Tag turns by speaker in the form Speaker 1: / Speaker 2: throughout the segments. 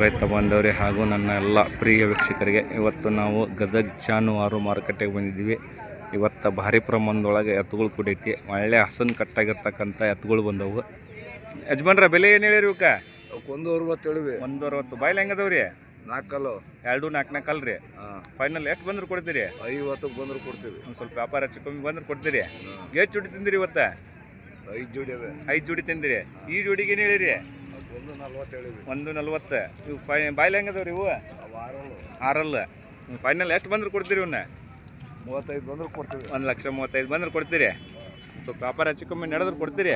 Speaker 1: ರೈತ ಬಾಂಧವರೇ ಹಾಗೂ ನನ್ನ ಎಲ್ಲ ಪ್ರಿಯ ವೀಕ್ಷಕರಿಗೆ ಇವತ್ತು ನಾವು ಗದಗ ಜಾನುವಾರು ಮಾರುಕಟ್ಟೆಗೆ ಬಂದಿದ್ದೀವಿ. ಇವತ್ತು ಭಾರಿ ಪ್ರಮಾಣದೊಳಗೆ ಎತ್ತುಗಳು ಕುಡೈತಿ. ಒಳ್ಳೆ ಹಸನ್ ಕಟ್ಟಾಗಿರ್ತಕ್ಕಂಥ ಎತ್ತುಗಳು ಬಂದವು. ಯಜಮಾನ್ರ ಬೆಲೆ ಏನು ಹೇಳಿರಿ ಇವಕ್ಕೆ?
Speaker 2: ಒಂದು ಅರವತ್ತು ಹೇಳಿವಿ
Speaker 1: ಒಂದು ಅರವತ್ತು ಬಾಯ್ಲಿ ಹೆಂಗದವ್ರಿ?
Speaker 2: ನಾಲ್ಕಲ್ಲು.
Speaker 1: ಎರಡು ನಾಲ್ಕು ನಾಲ್ಕು ಅಲ್ರಿ ಫೈನಲ್ ಎಷ್ಟು ಬಂದ್ರೆ ಕೊಡ್ತೀರಿ?
Speaker 2: ಐವತ್ತಕ್ಕೆ ಬಂದ್ರೆ ಕೊಡ್ತೀವಿ.
Speaker 1: ಒಂದು ಸ್ವಲ್ಪ ವ್ಯಾಪಾರ ಹೆಚ್ಚು ಕಮ್ಮಿ ಬಂದ್ರೆ ಕೊಡ್ತೀರಿ? ಎಷ್ಟು ಜೋಡಿ ತಿಂದಿರಿ ಇವತ್ತು?
Speaker 2: ಐದು ಜೋಡಿ
Speaker 1: ಐದು ಜೋಡಿ ತಿಂದಿರಿ. ಈ ಜೋಡಿಗೆ ಏನು ಹೇಳಿರಿ?
Speaker 2: ಒಂದು ನಲ್ವತ್ತು
Speaker 1: ಇವು ಫೈ ಬಾಯ್ಲಿ ಹೆಂಗದವ್ರಿ ಇವು?
Speaker 2: ಅವು ಆರಲ್ಲು.
Speaker 1: ಫೈನಲ್ ಎಷ್ಟು ಬಂದ್ರೆ ಕೊಡ್ತೀರಿ ಇವನ್ನ
Speaker 2: ಮೂವತ್ತೈದು ಬಂದ್ರೆ ಕೊಡ್ತೀವಿ.
Speaker 1: ಒಂದು ಲಕ್ಷ ಮೂವತ್ತೈದು ಬಂದ್ರೆ ಕೊಡ್ತೀರಿ? ಸ್ವಲ್ಪ ವ್ಯಾಪಾರ ಹೆಚ್ಚು ಕಮ್ಮಿ ನಡೆದ್ರೆ ಕೊಡ್ತೀರಿ?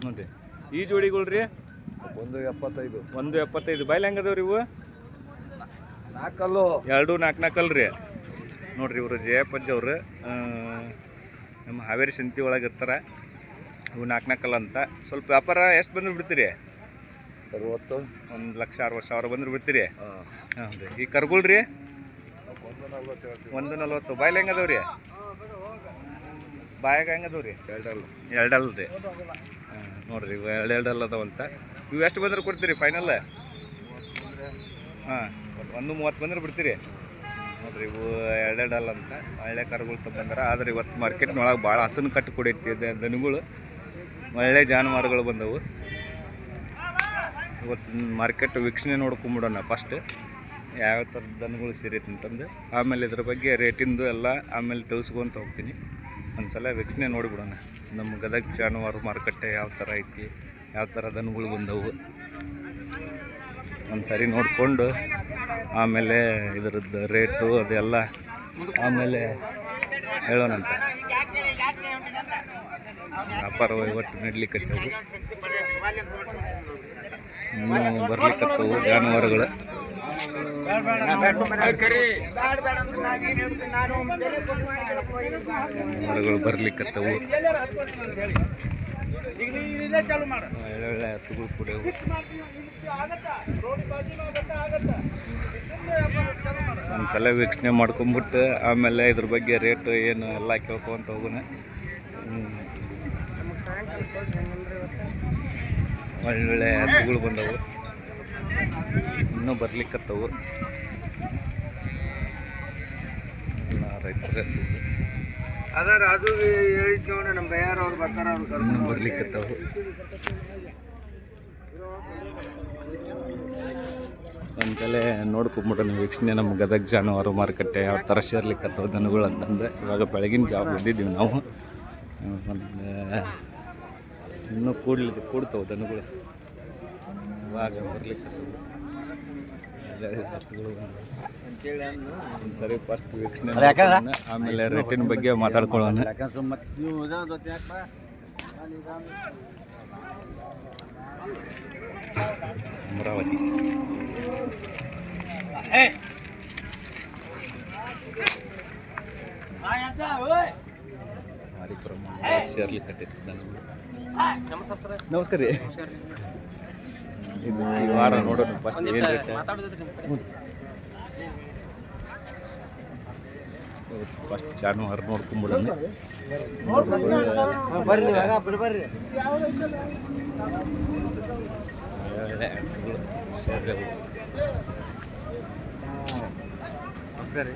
Speaker 1: ಹ್ಞೂ ರೀ ಈ ಜೋಡಿಗಳು ರೀ?
Speaker 2: ಒಂದು ಎಪ್ಪತ್ತೈದು.
Speaker 1: ಒಂದು ಎಪ್ಪತ್ತೈದು. ಬಾಯ್ಲಿ ಹೆಂಗದವ್ರಿ ಇವು?
Speaker 2: ನಾಲ್ಕಲ್ಲು.
Speaker 1: ಎರಡು ನಾಲ್ಕು ನಾಲ್ಕಲ್ಲ ರೀ. ನೋಡಿರಿ ಇವರು ಜಯಪಜ್ಜ ಅವರು ನಮ್ಮ ಹಾವೇರಿ ಸಂತಿ ಒಳಗೆ ಇರ್ತಾರೆ. ಇವು ನಾಲ್ಕು ನಾಲ್ಕಲ್ಲ ಅಂತ. ಸ್ವಲ್ಪ ವ್ಯಾಪಾರ ಎಷ್ಟು ಬಂದು ಬಿಡ್ತೀರಿ?
Speaker 2: ಅರವತ್ತು.
Speaker 1: ಒಂದು ಲಕ್ಷ ಅರವತ್ತು ಸಾವಿರ ಬಂದ್ರೆ ಬಿಡ್ತೀರಿ?
Speaker 2: ಹಾಂ.
Speaker 1: ರೀ ಈ ಕರ್ಗುಲ್ ರೀ
Speaker 2: ಒಂದು ನಲ್ವತ್ತು ಹೇಳ್ತೀವಿ.
Speaker 1: ಹೆಂಗದವ್ ರೀ ಬಾಯ್ಲಿ ಬಾಯಾಗ ಹೆಂಗದವ್ ರೀ
Speaker 2: ಎರಡಲ್ಲ.
Speaker 1: ಎರಡಲ್ಲ ರೀ ಹಾಂ ನೋಡಿರಿ ಇವು ಎರಡು ಎರಡಲ್ಲ ಅದಾವಂತ ಇವು ಎಷ್ಟು ಬಂದ್ರೆ ಕೊಡ್ತೀರಿ ಫೈನಲ್ ಹಾಂ ಒಂದು ಮೂವತ್ತು ಬಂದ್ರೆ ಬಿಡ್ತೀರಿ? ನೋಡಿರಿ ಇವು ಎರಡೆರಡಲ್ಲ ಅಂತ. ಒಳ್ಳೆ ಕರುಗಳು ತಗೊಂಡಾರ ಆದ್ರೆ ಇವತ್ತು ಮಾರ್ಕೆಟ್ನೊಳಗೆ ಭಾಳ ಹಸನು ಕಟ್ಟು ಕೊಡೈತಿ ದ- ದನಗಳು. ಒಳ್ಳೆ ಜಾನುವಾರುಗಳು ಬಂದವು. ಇವತ್ತು ಮಾರ್ಕೆಟ್ ವೀಕ್ಷಣೆ ನೋಡ್ಕೊಂಬಿಡೋಣ ಫಸ್ಟ್ ಯಾವ ಥರ ದನಗಳು ಸೇರೈತೆ ಅಂತಂದು. ಆಮೇಲೆ ಇದ್ರ ಬಗ್ಗೆ ರೇಟಿಂದು ಎಲ್ಲ ಆಮೇಲೆ ತಿಳಿಸ್ಕೊಂತ ಹೋಗ್ತೀನಿ. ಒಂದ್ಸಲ ವೀಕ್ಷಣೆ ನೋಡಿಬಿಡೋಣ. ನಮ್ಮ ಗದಗ ಜಾನುವಾರು ಮಾರುಕಟ್ಟೆ ಯಾವ ಥರ ಐತಿ, ಯಾವ ಥರ ದನಗಳು ಬಂದವು. ಒಂದು ಸರಿ ನೋಡಿಕೊಂಡು ಆಮೇಲೆ ಇದ್ರದ್ದು ರೇಟು ಅದೆಲ್ಲ ಆಮೇಲೆ ಹೇಳೋಣಂತ ವ್ಯಾಪಾರ ವಹಿವಾಟು ನಡ್ಲಿಕ್ಕತ್ತವು ಇನ್ನೂ ಬರ್ಲಿಕ್ಕತ್ತವು ಜಾನುವಾರುಗಳು. ಜಾನುವಾರುಗಳು ಬರ್ಲಿಕ್ಕತ್ತವು ಒಳ್ಳೊಳ್ಳೆ ಹತ್ತುಗಳು ಕುಡಿಯವು ಒಂದ್ಸಲ ವೀಕ್ಷಣೆ ಮಾಡ್ಕೊಂಬಿಟ್ಟು ಆಮೇಲೆ ಇದ್ರ ಬಗ್ಗೆ ರೇಟ್ ಏನು ಎಲ್ಲ ಕೇಳ್ಕೊಂತ ಹೋಗೋಣ. ಒಳ್ಳೊಳ್ಳೆ ಹದ್ದುಗಳು ಬಂದವು. ಇನ್ನೂ ಬರ್ಲಿಕ್ಕತ್ತವು. ರೈತರ
Speaker 2: ಅದಾರ ಅದು ಹೇಳಿದ್ವಿ ನಮ್ಮ ಬಯ್ಯಾರ ಅವ್ರು ಬರ್ತಾರ ಅವ್ರು
Speaker 1: ಕರ್ಕೊಂಡು ಬರ್ಲಿಕ್ಕತ್ತವು. ಒಂದ್ಸಲ ನೋಡ್ಕೊಂಬಿಡೋಣ ವೀಕ್ಷಣೆ ನಮ್ಮ ಗದಗ ಜಾನುವಾರು ಮಾರುಕಟ್ಟೆ ಯಾವ ಥರ ಸೇರ್ಲಿಕ್ಕತ್ತವ ದನಗಳು ಅಂತಂದ್ರೆ ಇವಾಗ ಬೆಳಗಿನ ಜಾವ ಬಂದಿದ್ದೀವಿ ನಾವು. ಒಂದು ಇನ್ನೂ ಕೂಡ್ಲಿ ಕೂಡ್ತಾವೆ ದನಗಳು. ಇವಾಗ ಬರ್ಲಿಕ್ಕತ್ತವು ಸರಿ. ಫಸ್ಟ್ ವೀಕ್ಷಣೆ ಆಮೇಲೆ ರೇಟಿನ ಬಗ್ಗೆ ಮಾತಾಡ್ಕೊಳ್ಳೋಣ. ಅಮರಾವತಿ. ಭಾರಿ ಪ್ರಮಾಣ ಸೇರ್ಲಿಕ್ಕತ್ತೈತಿ ದನಗಳು. ನಮಸ್ಕಾರ ರೀ. ಇದು ಈ ವಾರ ನೋಡೋಣ ಫಸ್ಟ್ ಏನು ರೇಟ್ ಫಸ್ಟ್ ಜಾನುವಾರು ನೋಡ್ಕೊಂಬಿಡೋಣ ಸೇರ್ಯಾವು. ನಮಸ್ಕಾರ ರೀ.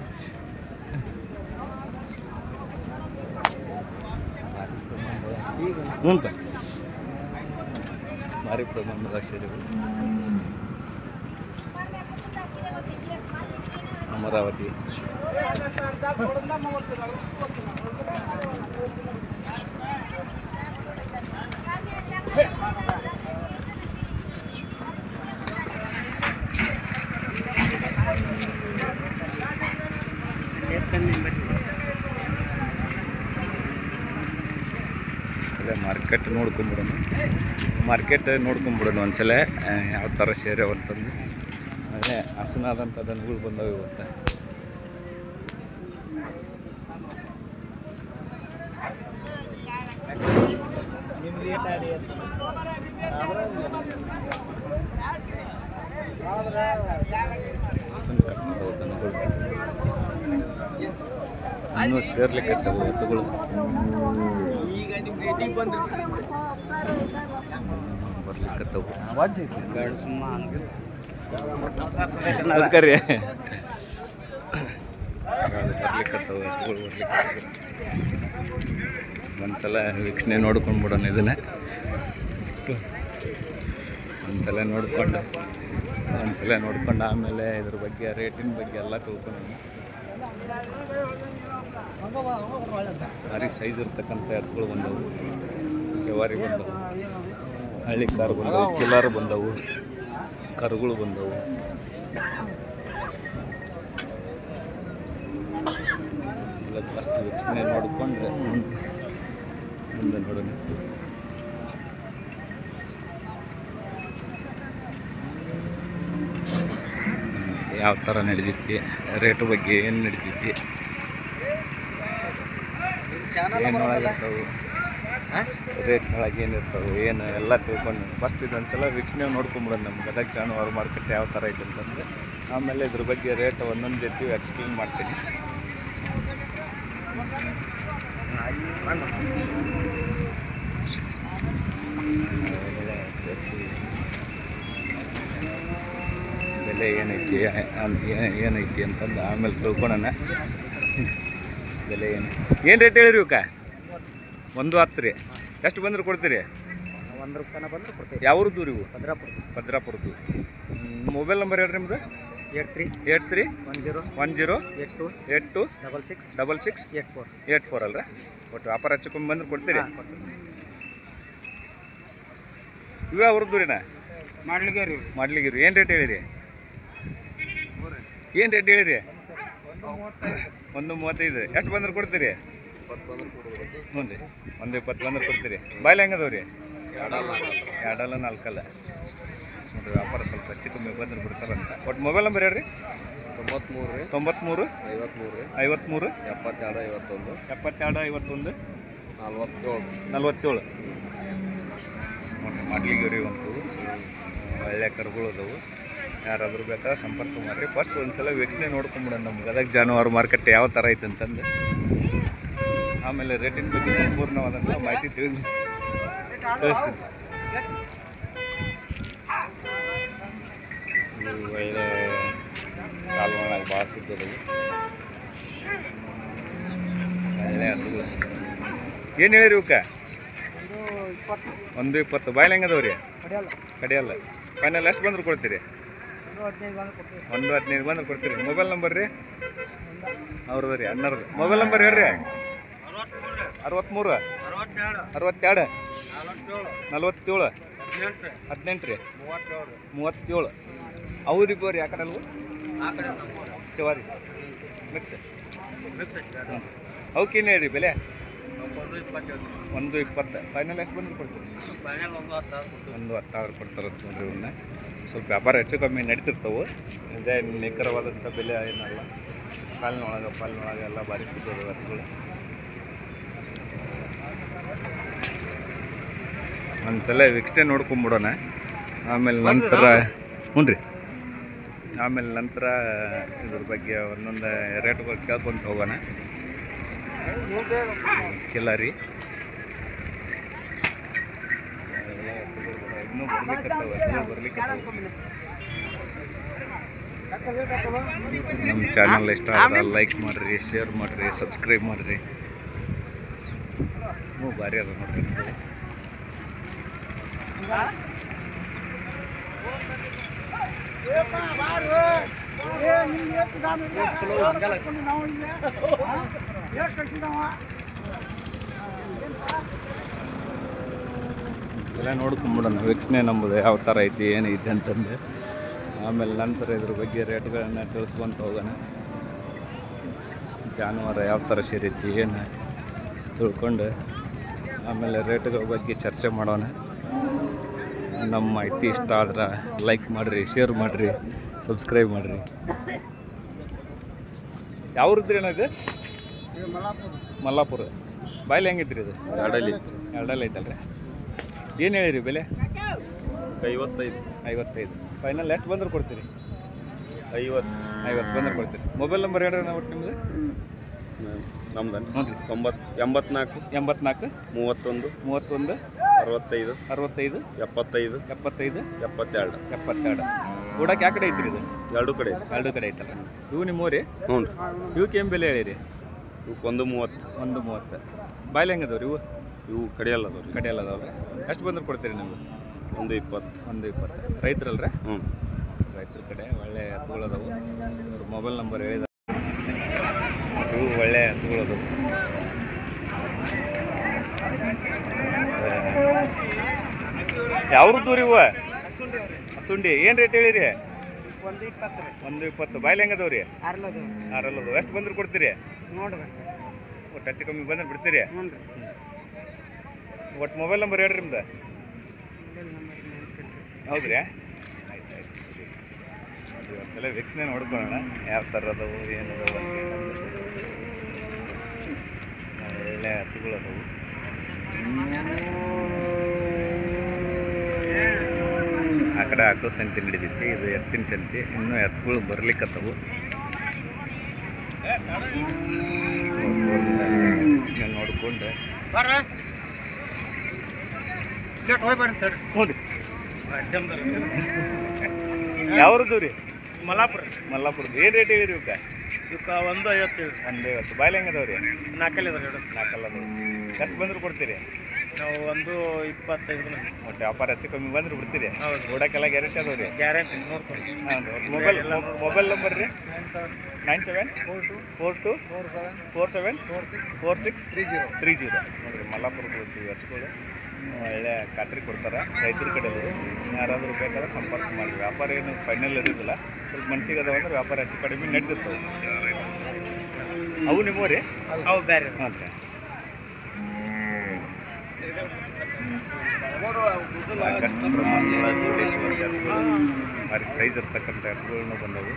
Speaker 1: ಹ್ಞೂ ಭಾರಿ ಪ್ರಮಾಣದ ಸೇರಿವು ಅಮರಾವತಿ ಸಲ ಮಾರ್ಕೆಟ್ ನೋಡ್ಕೊಂಬಿಡೋಣ. ಮಾರ್ಕೆಟ್ ನೋಡ್ಕೊಂಬಿಡೋಣ ಒಂದ್ಸಲ. ಯಾವ ಥರ ಸೇರ್ಯಾವ ಅಂತಂದು ಅದೇ ಹಸನಾದಂಥ ದನಗಳು ಬಂದವು ಇವತ್ತು. ಹಸನ ಇನ್ನೂ ಸೇರ್ಲಿಕ್ಕೆ ಎತ್ತುಗಳು. ಒಂದ್ಸಲ ವೀಕ್ಷಣೆ ನೋಡ್ಕೊಂಡು ಬಿಡೋಣ ಇದನ್ನ. ಒಂದ್ಸಲ ನೋಡ್ಕೊಂಡು ಒಂದ್ಸಲ ನೋಡ್ಕೊಂಡು ಆಮೇಲೆ ಇದ್ರ ಬಗ್ಗೆ ರೇಟಿನ ಬಗ್ಗೆ ಎಲ್ಲ ತಿಳ್ಕೊಂಡು. ಭಾರಿ ಸೈಜ್ ಇರ್ತಕ್ಕಂಥ ಎತ್ತುಗಳು ಬಂದವು. ಜವಾರಿ ಬಂದವು. ಹಳ್ಳಿ ಕಾರ್ ಬಂದವು ಕಿಲಾರು ಬಂದವು ಕರುಗಳು ಬಂದವು. ಎಲ್ಲ ಫಸ್ಟ್ ವೀಕ್ಷಣೆ ನೋಡಿಕೊಂಡ್ರೆ ಮುಂದೆ ನೋಡೋಣ. ಯಾವ ಥರ ನಡೆದಿತ್ತು ರೇಟ್ ಬಗ್ಗೆ ಏನು ನಡೀತೈತಿ. ರೇಟ್ ಒಳಗೆ ಏನು ಇರ್ತಾವೆ ಏನು ಎಲ್ಲ ತಿಳ್ಕೊಂಡು ಫಸ್ಟ್ ಇದೊಂದ್ಸಲ ವೀಕ್ಷಣೆ ನೋಡ್ಕೊಂಬಿಡೋದು ನಮ್ಮ ಗದಗ ಜಾನುವಾರು ಮಾರ್ಕೆಟ್ ಯಾವ ಥರ ಐತೆ ಅಂತಂದ್ರೆ ಆಮೇಲೆ ಇದ್ರ ಬಗ್ಗೆ ರೇಟ್ ಒಂದೊಂದು ಜೊತೆ ಎಕ್ಸ್ಪ್ಲೇನ್ ಮಾಡ್ತೀನಿ. ಬೆಲೆ ಏನೈತಿ ಏನೈತಿ ಅಂತಂದು ಆಮೇಲೆ ತಿಳ್ಕೊಳೋಣ. ಬೆಲೆ ಏನು? ಏನು ರೇಟ್ ಹೇಳಿರಿ ಇವಕ್ಕ? ಒಂದು ಹತ್ತು ರೀ. ಎಷ್ಟು ಬಂದ್ರೆ ಕೊಡ್ತೀರಿ?
Speaker 2: ಒಂದು ರೂಪಾಯಿನ ಬಂದ್ರೆ ಕೊಡ್ತೀವಿ.
Speaker 1: ಯಾವ್ರದ್ದು ರೀ ಇವು?
Speaker 2: ಭದ್ರಾಪುರ.
Speaker 1: ಭದ್ರಾಪುರದ್ದು. ಮೊಬೈಲ್ ನಂಬರ್ ಹೇಳ್ರಿ ನಿಮ್ದು?
Speaker 2: Eight three.
Speaker 1: Eight three.
Speaker 2: One zero.
Speaker 1: One zero.
Speaker 2: Eight two.
Speaker 1: Eight two.
Speaker 2: Double six.
Speaker 1: Double six.
Speaker 2: Eight four.
Speaker 1: Eight four ಅಲ್ರಿ? ಒಟ್ಟು ವ್ಯಾಪಾರ ಹಚ್ಕೊಂಡ್ ಬಂದ್ರೆ ಕೊಡ್ತೀರಿ? ಇವೇ ಅವ್ರದ್ದು
Speaker 2: ರೀ
Speaker 1: ಮಾಡ್ಲಿಕ್ಕೆ ರೀ ಏನು ರೇಟ್ ಹೇಳಿರಿ? ಏನು ರೇಟ್ ಹೇಳಿರಿ? ಒಂದು ಮೂವತ್ತೈದು. ಎಷ್ಟು ಬಂದ್ರೆ ಕೊಡ್ತೀರಿ? ಹ್ಞೂ ರೀ ಒಂದು ಇಪ್ಪತ್ತು ಬಂದ್ರೆ ಕೊಡ್ತೀರಿ. ಬಾಯ್ಲೆ ಹೆಂಗದವ್ ರೀ ಎರಡಲ್ಲ ನಾಲ್ಕಲ್ಲ. ನೋಡ್ರಿ ವ್ಯಾಪಾರ ಸ್ವಲ್ಪ ಹೆಚ್ಚು ಕಮ್ಮಿ ಬಂದ್ರೆ ಬಿಡ್ತಾರಂತ ಒಟ್ಟು ಮೊಬೈಲ್ ನಂಬರ್ ಹೇಳ್ರಿ?
Speaker 2: ತೊಂಬತ್ಮೂರು. ರೀ
Speaker 1: ತೊಂಬತ್ಮೂರು.
Speaker 2: ಐವತ್ಮೂರು.
Speaker 1: ಐವತ್ಮೂರು.
Speaker 2: ಎಪ್ಪತ್ತೆರಡು ಐವತ್ತೊಂದು.
Speaker 1: ಎಪ್ಪತ್ತೆರಡು ಐವತ್ತೊಂದು.
Speaker 2: ನಲ್ವತ್ತೇಳು.
Speaker 1: ನಲ್ವತ್ತೇಳು. ಮಾಡ್ಲಿಗೆ ರೀ ಒಂದು. ಒಳ್ಳೆ ಕರುಗಳು ಅದಾವು. ಯಾರಾದರೂ ಬೇಕಾದ್ರೆ ಸಂಪರ್ಕ ಮಾಡಿರಿ. ಫಸ್ಟ್ ಒಂದ್ಸಲ ವೀಕ್ಷಣೆ ನೋಡ್ಕೊಂಬಿಡೋಣ ನಮ್ಮ ಗದಗ ಜಾನುವಾರು ಮಾರ್ಕೆಟ್ ಯಾವ ಥರ ಐತೆ ಅಂತಂದು. ಆಮೇಲೆ ರೇಟಿನ ಬಗ್ಗೆ ಸಂಪೂರ್ಣವಾದಂಥ ಮಾಹಿತಿ ತಿಳಿದು ತಿಳಿಸ್ತೀನಿ. ಕಾಲ್ಮಳಾಗ ಭಾಳ ಏನು ಹೇಳಿರಿ ಇವಕ್ಕೆ? ಒಂದು ಇಪ್ಪತ್ತು. ಬಾಯ್ಲ್ ಹೆಂಗದವ ರೀ?
Speaker 2: ಕಡಿಯಲ್ಲ.
Speaker 1: ಕಡಿಯಲ್ಲ. ಫೈನಲ್ ಎಷ್ಟು ಬಂದ್ರು ಕೊಡ್ತೀರಿ? ಒಂದು ಹದಿನೈದು ಬಂದ್ರೆ ಕೊಡ್ತೀರಿ. ಮೊಬೈಲ್ ನಂಬರ್ ರೀ? ಅವ್ರದ್ದು ರೀ ಅಣ್ಣರದು ಮೊಬೈಲ್ ನಂಬರ್ ಹೇಳ್ರಿ. ಅರವತ್ತ್ಮೂರು
Speaker 2: ಅರವತ್ತೆರಡು. ನಲವತ್ತೇಳು. ಹದಿನೆಂಟು
Speaker 1: ರೀ.
Speaker 2: ಮೂವತ್ತೇಳು.
Speaker 1: ಮೂವತ್ತೇಳು ಅವ್ರಿಗೆ ಬರ್ರಿ
Speaker 2: ಆ ಕಡೆ ಅಲ್ವ
Speaker 1: ಚವಾರಿ ಮಿಕ್ಸ್
Speaker 2: ಮಿಕ್ಸ್
Speaker 1: ಅವಕ್ಕೇನು ಹೇಳ್ರಿ ಬೆಲೆ?
Speaker 2: ಒಂದು
Speaker 1: ಒಂದು ಇಪ್ಪತ್ತು ಫೈನಲ್ ಎಷ್ಟು
Speaker 2: ಬಂದು ಒಂದು ಕೊಡ್ತೀವಿ.
Speaker 1: ಒಂದು ಹತ್ತು ಸಾವಿರ ಕೊಡ್ತಾರೆ ನೋಡ್ರಿ ಇವನ್ನ ಸ್ವಲ್ಪ ವ್ಯಾಪಾರ ಹೆಚ್ಚು ಕಮ್ಮಿ ನಡೀತಿರ್ತಾವೆ. ಇದೇ ನಿಖರವಾದಂಥ ಬೆಲೆ ಏನಲ್ಲ. ಕಾಲಿನೊಳಗೆ ಪಾಲಿನೊಳಗೆ ಎಲ್ಲ ಭಾರಿ ಸಿಗ್ತದೆ ಎತ್ತುಗಳು ಒಂದ್ಸಲ ವೀಕ್ಷಣೆ ನೋಡ್ಕೊಂಬಿಡೋಣ. ಆಮೇಲೆ ನಂತರ ಹ್ಞೂ ರೀ ಆಮೇಲೆ ನಂತರ ಇದ್ರ ಬಗ್ಗೆ ಒಂದೊಂದು ರೇಟ್ಗಳು ಕೇಳ್ಕೊತ ಹೋಗೋಣ. ಕಿಲಾರಿ. ಇನ್ನೂ ಬರ್ಲಿಕ್ಕತ್ತಾವ ಇನ್ನೂ ಬರ್ಲಿಕ್ಕತ್ತಾವ ನಮ್ಮ ಚಾನಲ್ ಇಷ್ಟ ಆದ್ರೆ ಲೈಕ್ ಮಾಡಿರಿ ಶೇರ್ ಮಾಡಿರಿ ಸಬ್ಸ್ಕ್ರೈಬ್ ಮಾಡಿರಿ. ಹ್ಞೂ ಭಾರಿ ಅದ ನೋಡ್ರಿ. ಸಲ ನೋಡ್ಕೊಂಬಿಡೋಣ ವೀಕ್ಷಣೆ ನಂಬುದು ಯಾವ ಥರ ಐತಿ ಏನೈತಿ ಅಂತಂದು. ಆಮೇಲೆ ನಂತರ ಇದ್ರ ಬಗ್ಗೆ ರೇಟ್ಗಳನ್ನ ತಿಳಿಸ್ಕೊಂತ ಹೋಗೋಣ. ಜಾನುವಾರು ಯಾವ ಥರ ಸೇರೈತಿ, ಏನು ತಿಳ್ಕೊಂಡು ಆಮೇಲೆ ರೇಟ್ಗಳ ಬಗ್ಗೆ ಚರ್ಚೆ ಮಾಡೋಣ. ನಮ್ಮ ಐತಿ ಇಷ್ಟ ಆದ್ರೆ ಲೈಕ್ ಮಾಡಿರಿ ಶೇರ್ ಮಾಡಿರಿ ಸಬ್ಸ್ಕ್ರೈಬ್ ಮಾಡಿರಿ. ಯಾವ್ರದ್ರಿ ಅಣ್ಣ ಇದು? ಮಲ್ಲಾಪುರ. ಬಾಯ್ಲಿ ಹೆಂಗಿದ್ರಿ ಇದು?
Speaker 2: ಎರಡಲ್ಲಿ.
Speaker 1: ಎರಡಲ್ಲಿ ಐತಲ್ರಿ. ಏನು ಹೇಳಿರಿ ಬೆಲೆ?
Speaker 2: ಐವತ್ತೈದು.
Speaker 1: ಐವತ್ತೈದು. ಫೈನಲ್ ಎಷ್ಟು ಬಂದ್ರೆ ಕೊಡ್ತೀರಿ?
Speaker 2: ಐವತ್ತು
Speaker 1: ಐವತ್ತು ಬಂದ್ರೆ ಕೊಡ್ತೀರಿ. ಮೊಬೈಲ್ ನಂಬರ್ ಹೇಳಿ ನಾವು ನಿಮ್ಮದು
Speaker 2: ನಮ್ದು?
Speaker 1: ಹ್ಞೂ ರೀ
Speaker 2: ತೊಂಬತ್ತು ಎಂಬತ್ನಾಲ್ಕು
Speaker 1: ಎಂಬತ್ನಾಲ್ಕು
Speaker 2: ಮೂವತ್ತೊಂದು
Speaker 1: ಮೂವತ್ತೊಂದು
Speaker 2: ಅರವತ್ತೈದು
Speaker 1: ಅರವತ್ತೈದು
Speaker 2: ಎಪ್ಪತ್ತೈದು
Speaker 1: ಎಪ್ಪತ್ತೈದು
Speaker 2: ಎಪ್ಪತ್ತೆರಡು.
Speaker 1: ಎಪ್ಪತ್ತೆರಡು. ಕೂಡಕ್ಕೆ ಯಾವ ಕಡೆ ಐತ್ರಿ ಇದು?
Speaker 3: ಎರಡು ಕಡೆ
Speaker 1: ಎರಡು ಕಡೆ ಐತಲ್ಲ ಇವು ನಿಮ್ಮೂರಿ?
Speaker 3: ಹ್ಞೂ ರೀ
Speaker 1: ಇವಕ್ಕೆ ಏನು ಬೆಲೆ ಹೇಳಿರಿ?
Speaker 3: ಇವಕ್ಕೆ ಒಂದು ಮೂವತ್ತು.
Speaker 1: ಒಂದು ಮೂವತ್ತು. ಬಾಯ್ಲಿ ಹೆಂಗದವ್ರಿ ಇವು?
Speaker 3: ಇವು ಕಡೆಯಲ್ಲ
Speaker 1: ಅದಾವ್ರಿ ಎಷ್ಟು ಬಂದ್ರೆ ಕೊಡ್ತೀರಿ ನೀವು
Speaker 3: ಒಂದು ಇಪ್ಪತ್ತು.
Speaker 1: ಒಂದು ಇಪ್ಪತ್ತು. ರೈತರಲ್ರಿ?
Speaker 3: ಹ್ಞೂ
Speaker 1: ರೈತರ ಕಡೆ ಒಳ್ಳೆ ಎತ್ತುಗಳದಾವು ಇವ್ರ ಮೊಬೈಲ್ ನಂಬರ್ ಹೇಳಿದ ಇವು ಒಳ್ಳೆ ಎತ್ತುಗಳದಾವು ಯಾವ ರೀ ಇವ? ಹಸುಂಡಿ ಏನು ರೇಟ್ ಹೇಳಿರಿ?
Speaker 2: ಒಂದು ಇಪ್ಪತ್ತು
Speaker 1: ಒಂದು ಇಪ್ಪತ್ತು. ಬಾಯ್ಲೆ ಹೆಂಗದವ್ರಿ
Speaker 2: ಅರ್ಲದು
Speaker 1: ಆರಲ್ಲದು ಎಷ್ಟು ಬಂದ್ರೆ ಕೊಡ್ತೀರಿ?
Speaker 2: ನೋಡ್ರಿ
Speaker 1: ಹೆಚ್ಚು ಕಮ್ಮಿ ಬಂದ್ರೆ ಬಿಡ್ತೀರಿ?
Speaker 2: ಹ್ಞೂ ರೀ
Speaker 1: ಒಟ್ಟು ಮೊಬೈಲ್ ನಂಬರ್ ಹೇಳ್ರಿ ನಿಮ್ದು. ಹೌದ್ರಿ? ಆಯ್ತು ಆಯ್ತು ಒಂದ್ಸಲ ವೀಕ್ಷಣೆ ನೋಡ್ಕೊಳ್ಳೋಣ. ಯಾವ ಥರ ಅದಾವು ಏನು. ಒಳ್ಳೆ ಹತ್ತುಗಳು ಅದಾವು. ಆ ಕಡೆ ಆಕಳ ಸಂತಿ ನಡೀತೈತಿ ಇದು ಎತ್ತಿನ ಸಂತಿ. ಇನ್ನೂ ಎತ್ತುಗಳು ಬರ್ಲಿಕ್ಕತ್ತವು ನೋಡಿಕೊಂಡು. ಯಾವ್ರದ್ದು ರೀ?
Speaker 2: ಮಲ್ಲಾಪುರ.
Speaker 1: ಮಲ್ಲಾಪುರದ ಏನು ರೇಟ್ ಹೇಳಿರಿ ಇವಕ್ಕೆ?
Speaker 2: ಇವಕ್ಕೆ ಒಂದು ಐವತ್ತು
Speaker 1: ಒಂದು ಐವತ್ತು. ಬಾಯ್ಲೆ ಹೆಂಗದವ್ರಿ
Speaker 2: ನಾಲ್ಕಲ್ಲಿ ಅದಾವೆ
Speaker 1: ನಾಲ್ಕಲ್ಲ ಎಷ್ಟು ಬಂದ್ರು ಕೊಡ್ತೀರಿ?
Speaker 2: ನಾವು ಒಂದು ಇಪ್ಪತ್ತೈದು
Speaker 1: ಒಟ್ಟು ವ್ಯಾಪಾರ ಹೆಚ್ಚು ಕಮ್ಮಿ ಬಂದ್ರೆ ಬಿಡ್ತೀರಿ.
Speaker 2: ಹೌದು.
Speaker 1: ಗ್ಯಾರಂಟಿ ಅದಾವ ರೀ.
Speaker 2: ಗ್ಯಾರಂಟಿ ನೋಡ್ಕೊಳ್ಳಿ
Speaker 1: ಮೊಬೈಲ್ ಮೊಬೈಲ್ ನಂಬರ್ ರೀ?
Speaker 2: Nine seven
Speaker 1: nine seven
Speaker 2: four two
Speaker 1: four two
Speaker 2: four seven
Speaker 1: four seven
Speaker 2: four six
Speaker 1: four six
Speaker 2: three zero.
Speaker 1: Three zero. ನೋಡಿರಿ ಹೋಗ್ತೀವಿ ಎತ್ತುಗಳು ಒಳ್ಳೆ ಖಾತ್ರಿ ಕೊಡ್ತಾರೆ ರೈತರ ಕಡೆ ಯಾರಾದರೂ ಬೇಕಾದ್ರೆ ಸಂಪರ್ಕ ಮಾಡಿ. ವ್ಯಾಪಾರ ಏನು ಫೈನಲ್ ಇರೋದಿಲ್ಲ. ಸ್ವಲ್ಪ ಮನ್ಸಿಗೆ ಅದಾವ ಅಂದ್ರೆ ವ್ಯಾಪಾರ ಹೆಚ್ಚು ಕಡಿಮೆ ನಡೆದಿರ್ತವೆ ಅವು ನಿಮ್ಮವು ರೀ
Speaker 2: ಅವು ಬೇರೆ.
Speaker 1: ಹಾಂ ಸಾಕಷ್ಟು ಭಾರಿ ಸೈಜ್ ಇರ್ತಕ್ಕಂಥ ಎತ್ತುಗಳನ್ನ ಬಂದವು.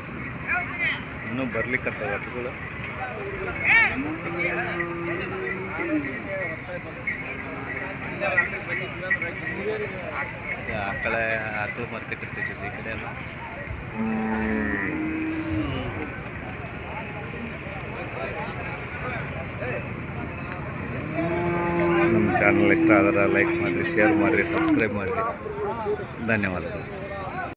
Speaker 1: ಇನ್ನೂ ಬರ್ಲಿಕ್ಕಂಥವು ಹತ್ತುಗಳು ಆ ಕಡೆ ಆಕಳು ಮಾರ್ಕೆಟ್ ಇರ್ತೈತಿ ಈ ಕಡೆ ಎಲ್ಲ ನಮ್ಮ ಚಾನಲ್ ಇಷ್ಟ ಆದ್ರೆ ಲೈಕ್ ಮಾಡಿರಿ ಶೇರ್ ಮಾಡಿರಿ ಸಬ್ಸ್ಕ್ರೈಬ್ ಮಾಡಿರಿ. ಧನ್ಯವಾದಗಳು.